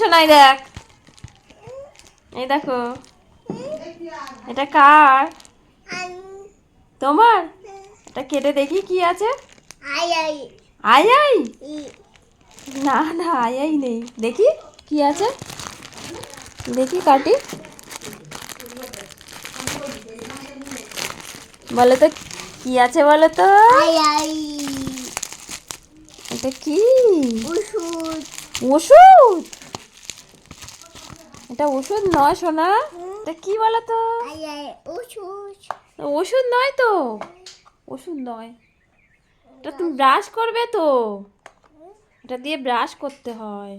শোনাই দেখ। এই দেখো। এটা কার? তোমার? এটা কেটে দেখি কি আছে। আই আই। না না আই আই নেই। দেখি কি আছে। দেখি কাটি। বলো তো কি আছে বলো তো? এটা কি? ওষুধ? এটা ওষুধ নয় সোনা। এটা কি বলো তো ওষুধ নয় তো? ওষুধ নয়। এটা তুমি ব্রাশ করবে তো। এটা দিয়ে ব্রাশ করতে হয়।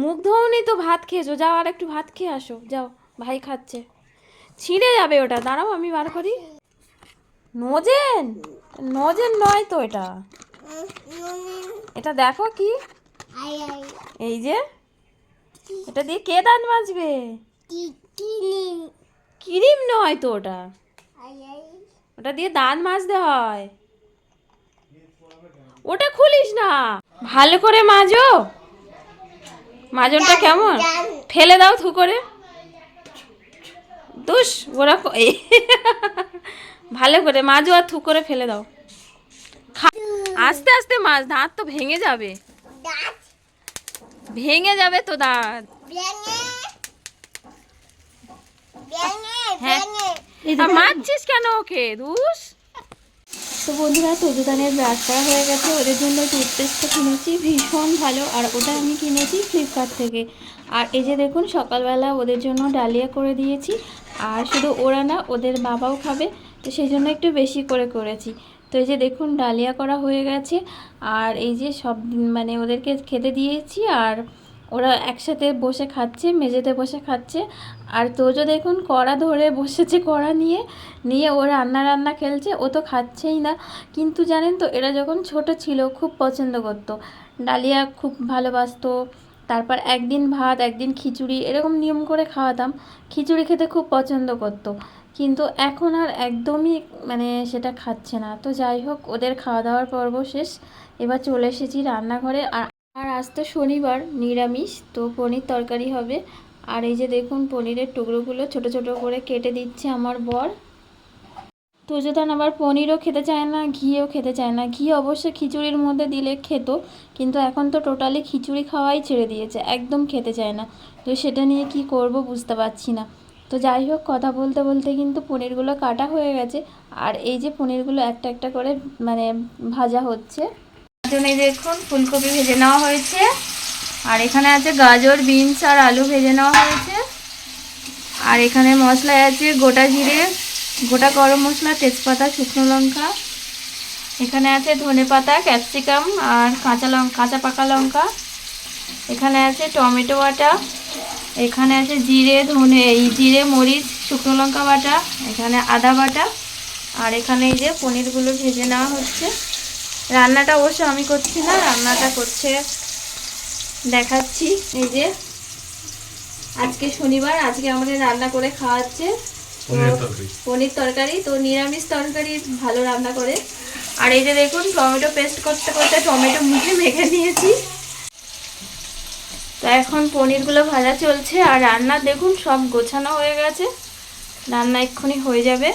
মুখ ধোনি তো ভাত খেয়েছো। যাও আর একটু ভাত খেয়ে আসো। যাও ভাই খাচ্ছে। ছিঁড়ে যাবে ওটা। দাঁড়াও আমি বার করি। নজেন? নজেন নয় তো এটা। এটা দেখো কি? এই যে। এটা দিয়ে কে দাঁত মাজবে? ক্রিম নয় তো ওটা। ওটা দিয়ে দাঁত মাজতে হয়। ওটা খুলিস না। ভালো করে মাজো। মাজনটা কেমন? ফেলে দাও থু করে। দুস, ওরা ভালো করে মাজো আর থু করে ফেলে দাও। আস্তে আস্তে মাছ দাঁত তো ভেঙে যাবে। ভেঙে যাবে তো দাঁত হ্যাঁ। মারছিস কেন ওকে দুস তো বন্ধুরা তজুদানের ব্রাশ করা হয়ে গেছে। ওদের জন্য টুথপেস্টটা কিনেছি ভীষণ ভালো। আর ওটা আমি কিনেছি ফ্লিপকার্ট থেকে। আর এই যে দেখুন সকালবেলা ওদের জন্য ডালিয়া করে দিয়েছি। আর শুধু ওরা না ওদের বাবাও খাবে। তো সেই জন্য একটু বেশি করে করেছি। তো এই যে দেখুন, ডালিয়া করা হয়ে গেছে। আর এই যে সব মানে ওদেরকে খেতে দিয়েছি আর ওরা একসাথে বসে খাচ্ছে, মেঝেতে বসে খাচ্ছে। আর তোজো দেখুন, কড়া ধরে বসেছে কড়া নিয়ে নিয়ে ও রান্না রান্না খেলছে, ও তো খাচ্ছেই না। কিন্তু জানেন তো, এরা যখন ছোট ছিল, খুব পছন্দ করতো। ডালিয়া খুব ভালোবাসতো। তারপর একদিন ভাত, একদিন খিচুড়ি, এরকম নিয়ম করে খাওয়াতাম। খিচুড়ি খেতে খুব পছন্দ করতো। কিন্তু এখন আর একদমই মানে সেটা খাচ্ছে না। তো যাই হোক, ওদের খাওয়া দাওয়ার পর্ব শেষ। এবার চলে এসেছি রান্নাঘরে। আর আজ তো শনিবার, নিরামিষ। তো পনির তরকারি হবে। আর এই যে দেখুন, পনিরের টুকরোগুলো ছোট ছোট করে কেটে দিচ্ছে আমার বর। তোজোদান আবার পনিরও খেতে চায় না, ঘিও খেতে চায় না। ঘি অবশ্য খিচুড়ির মধ্যে দিলে খেত, কিন্তু এখন তো টোটালি খিচুড়ি খাওয়াই ছেড়ে দিয়েছে, একদম খেতে চায় না। তো সেটা নিয়ে কি করব বুঝতে পারছি না। তো যাই হোক, কথা বলতে বলতে কিন্তু পনিরগুলো কাটা হয়ে গেছে। আর এই যে পনিরগুলো একটা একটা করে মানে ভাজা হচ্ছে। তার জন্য দেখুন, ফুলকপি ভেজে নেওয়া হয়েছে। আর এখানে আছে গাজর, বিনস আর আলু ভেজে নেওয়া হয়েছে। আর এখানে মশলায় আছে গোটা জিরে, গোটা গরম মশলা, তেজপাতা, শুকনো লঙ্কা। এখানে আছে ধনে পাতা, ক্যাপসিকাম আর কাঁচা লঙ্কা কাঁচা পাকা লঙ্কা। এখানে আছে টমেটো বাটা এখানে আছে জিরে ধনে এই জিরে মরিচ শুকনো লঙ্কা বাটা এখানে আদা বাটা আর এখানে এই যে পনিরগুলো ভেজে নেওয়া হচ্ছে। রান্নাটা অবশ্য আমি করছি না রান্নাটা করছে দেখাচ্ছি এই যে আজকে শনিবার আজকে আমাদের রান্না করে খাওয়াচ্ছে। পনির তরকারি তো নিরামিষ তরকারি ভালো রান্না করে। আর এই যে দেখুন টমেটো পেস্ট করতে করতে টমেটো মুখে মেখে নিয়েছি। তো এখন পনিরগুলো ভাজা চলছে আর রান্না দেখুন সব গোছানো হয়ে গেছে। রান্না এক্ষুনি হয়ে যাবে।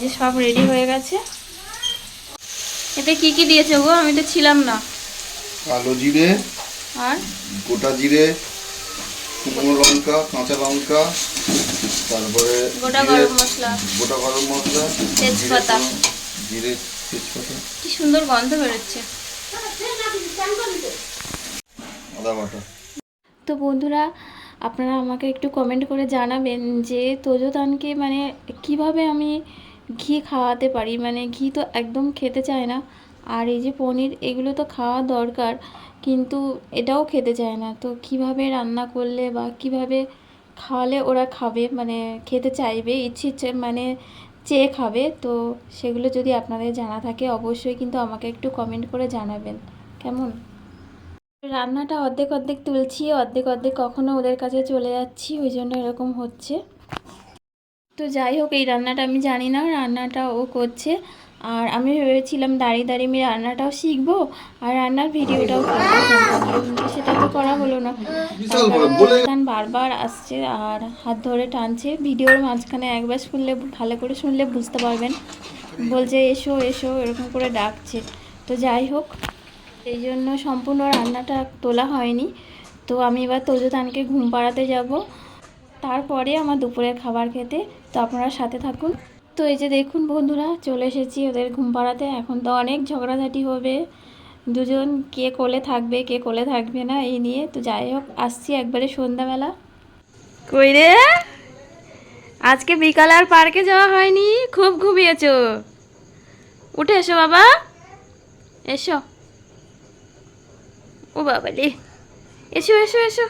যে সব রেডি হয়ে গেছে। এতে কি কি দিয়েছে গো? আমি তো ছিলাম না। কালো জিরে আর? গোটা জিরে শুকনো লঙ্কা কাঁচা লঙ্কা তারপরে গোটা গরম মশলা। গোটা গরম মশলা তেজপাতা। জিরে তেজপাতা। কি সুন্দর গন্ধ বেরোচ্ছে। আদা বাটা। তো বন্ধুরা, আপনারা আমাকে একটু কমেন্ট করে জানাবেন যে তোজোদানকে মানে কীভাবে আমি ঘি খাওয়াতে পারি? মানে ঘি তো একদম খেতে চায় না। আর এই যে পনির, এগুলো তো খাওয়া দরকার, কিন্তু এটাও খেতে চায় না। তো কীভাবে রান্না করলে বা কীভাবে খাওয়ালে ওরা খাবে? মানে খেতে চাইবে, ইচ্ছে মানে চেয়ে খাবে। তো সেগুলো যদি আপনাদের জানা থাকে, অবশ্যই কিন্তু আমাকে একটু কমেন্ট করে জানাবেন। কেমন? রান্নাটা অর্ধেক অর্ধেক তুলছি অর্ধেক অর্ধেক কখনো ওদের কাছে চলে যাচ্ছি ওই জন্য এরকম হচ্ছে। তো যাই হোক এই রান্নাটা আমি জানি না রান্নাটা ও করছে। আর আমি ভেবেছিলাম দাঁড়িয়ে দাঁড়িয়ে আমি রান্নাটাও শিখব আর রান্নার ভিডিওটাও সেটা তো করা হলো না। বারবার আসছে আর হাত ধরে টানছে। ভিডিওর মাঝখানে একবার শুনলে ভালো করে শুনলে বুঝতে পারবেন। বলছে এসো এসো এরকম করে ডাকছে। তো যাই হোক এই জন্য সম্পূর্ণ রান্নাটা তোলা হয়নি। তো আমি এবার তোজোতানকে ঘুম পাড়াতে যাব। তারপরে আমার দুপুরের খাবার খেতে। তো আপনারা সাথে থাকুন। তো এই যে দেখুন বন্ধুরা, চলে এসেছি ওদের ঘুম পাড়াতে। এখন তো অনেক ঝগড়াঝাটি হবে। দুজন কে কোলে থাকবে, কে কোলে থাকবে না, এই নিয়ে। তো যাই হোক, আসছি একবারে সন্ধ্যাবেলা। কই রে? আজকে বিকালে আর পার্কে যাওয়া হয়নি? খুব ঘুমিয়েছ। উঠে এসো বাবা। এসো। ও বাবা রে। এসো এসো এসো।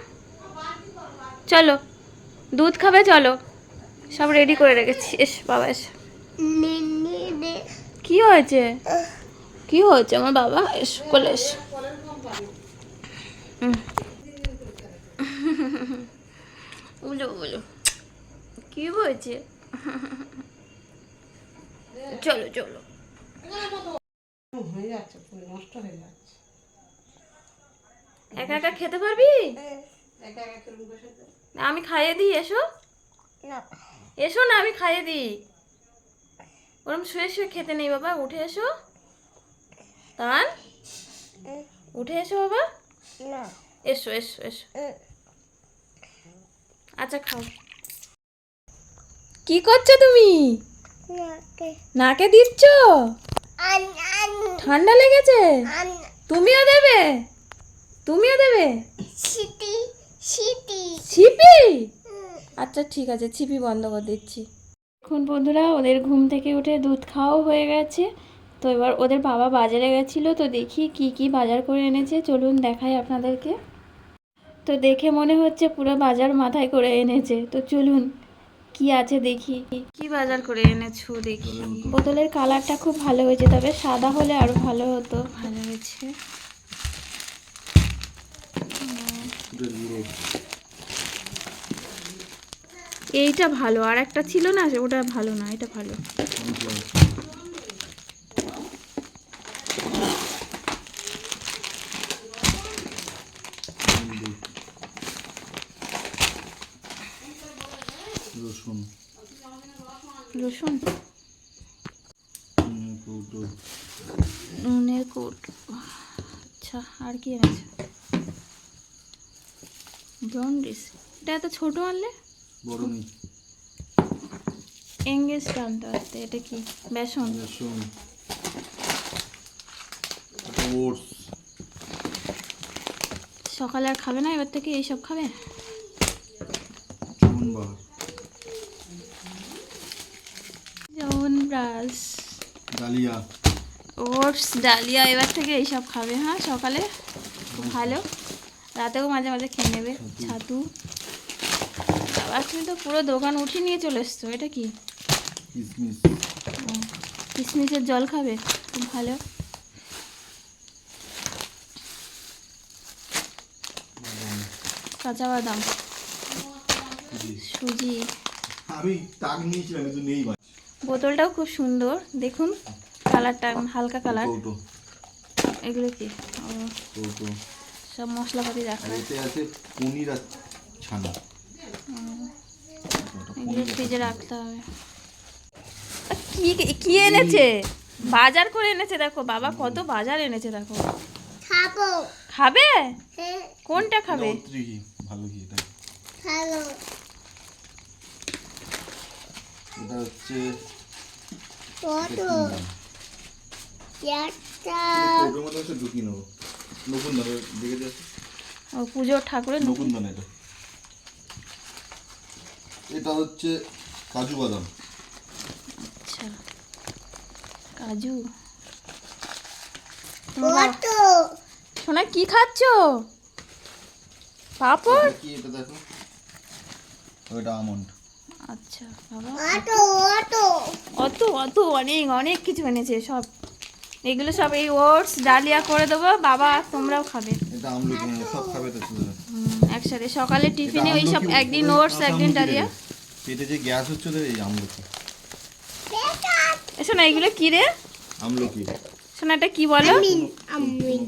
চলো, দুধ খাবে, চলো। সব রেডি করে রেখেছি। এসো, বাবা, এসো। কি হয়েছে? কি হয়েছে আমার বাবা? এসো কোলে এসো। উলো উলো কি হয়েছে? চলো চলো। একা একা খেতে পারবি? আমি খাইয়ে দিই এসো। এসো না আমি খাইয়ে দিই। ওরম শুয়ে শুয়ে খেতে নেই বাবা। উঠে এসো। তান উঠে এসো বাবা। এসো এসো এসো। আচ্ছা খাও। কি করছ তুমি? নাকে। দিচ্ছ? ঠান্ডা লেগেছে? তুমিও দেবে? তুমিও দেবে? ছিপি ছিপি? ছিপি আচ্ছা ঠিক আছে ছিপি বন্ধ করে দিচ্ছি। এখন বন্ধুরা ওদের ঘুম থেকে উঠে দুধ খাওয়াও হয়ে গেছে। তো এবার ওদের বাবা বাজারে গেছিল তো দেখি কি কি বাজার করে এনেছে। চলুন দেখাই আপনাদেরকে। তো দেখে মনে হচ্ছে পুরো বাজার মাথায় করে এনেছে। তো চলুন কি আছে দেখি। কি বাজার করে এনেছো দেখি। বোতলের কালারটা খুব ভালো হয়েছে তবে সাদা হলে আরও ভালো হতো। ভালো হয়েছে। গুঁড়ো এইটা ভালো আর একটা ছিল না ওটা ভালো না এটা ভালো। রসুন। রসুন? নুনের কোট আচ্ছা আর কি এনেছে? জন্ডিস। এটা এত ছোট আনলে? বড় নেই এঙ্গেজ আনতে পারতে এটা কি? বেসন? রসুন ওটস। সকালে আর খাবে না এবার থেকে এইসব খাবে? যেমন ব্রাশ। ডালিয়া। ওটস ডালিয়া এবার থেকে এইসব খাবে হ্যাঁ সকালে? ভালো? রাতেও মাঝে মাঝে খেয়ে নেবে ছাতু। আবার তুমি তো পুরো দোকান উঠিয়ে নিয়ে চলে এসছো এটা কি? কিশমিশ কিশমিশের জল খাবে খুব ভালো। কাঁচা বাদাম সুজি। আমি তাক নিয়েছিলাম কিন্তু নেই বোতলটাও খুব সুন্দর দেখুন। কালারটা হালকা কালার। এগুলো কি? ও, সব মশলাপাতি রাখা। এতে আছে পনির আর ছানা। এগুলো ফ্রিজে রাখতে হবে। কি কি এনেছে? বাজার করে এনেছে দেখো। বাবা কত বাজার এনেছে দেখো। খাবে। কোনটা খাবে? অত্রি ঘি ভালো ঘি এটা? এটা হচ্ছে কৌটোর মধ্যে হচ্ছে ঢুকিয়ে নেব। ও পুজোর ঠাকুরের নকুন এটা। এটা হচ্ছে কাজু বাদাম। আচ্ছা। কাজু। সোনা কি খাচ্ছ? পাপড়? কি এটা দেখো? ওইটা আমন্ড। আচ্ছা বাবা। অত অত অনেক অনেক কিছু এনেছে সব। এগুলো সব এই ওটস ডালিয়া করে দেবো। বাবা তোমরাও খাবে। এটা আমলকি হ্যাঁ, সব খাবে তো একসাথে। সকালে টিফিনে ওই সব একদিন ওটস একদিন ডালিয়া। পেটে যে গ্যাস হচ্ছে ওদের এই আমলকি। এসো না এগুলো কি রে? আমলকি। শোনা এটা কি বলো?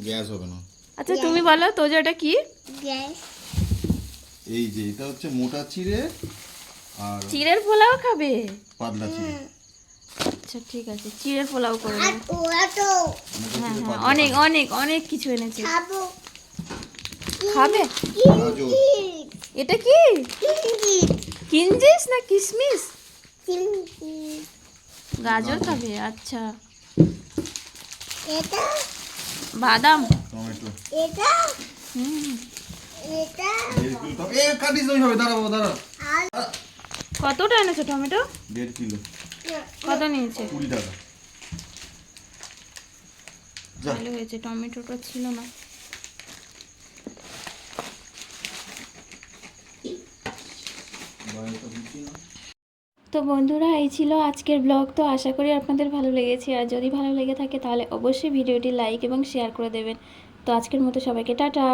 গ্যাস হবে না। আচ্ছা তুমি বলো তোজো এটা কি? এই যে এটা হচ্ছে মোটা চিড়ে আর চিড়ের পোলাও খাবে? পাতলা চিড়ে। আচ্ছা ঠিক আছে চিড়ের পোলাও করে দেবো হ্যাঁ হ্যাঁ অনেক অনেক অনেক কিছু এনেছে। খাবে। এটা কি? কিনজিস না কিসমিস? গাজর খাবে আচ্ছা। এটা? বাদাম। টমেটো। হুম। দেড় এ কাটিস ওইভাবে দাঁড়াবো দাঁড়া কতটা এনেছো টমেটো? দেড় কিলো। কত নিয়েছে? কুড়ি টাকা। ভালো হয়েছে টমেটোটা ছিল না না। তো বন্ধুরা এই ছিল আজকের ব্লগ। তো আশা করি আপনাদের ভালো লেগেছে। আর যদি ভালো লেগে থাকে তাহলে অবশ্যই ভিডিওটি লাইক এবং শেয়ার করে দেবেন। তো আজকের মতো সবাইকে টাটা।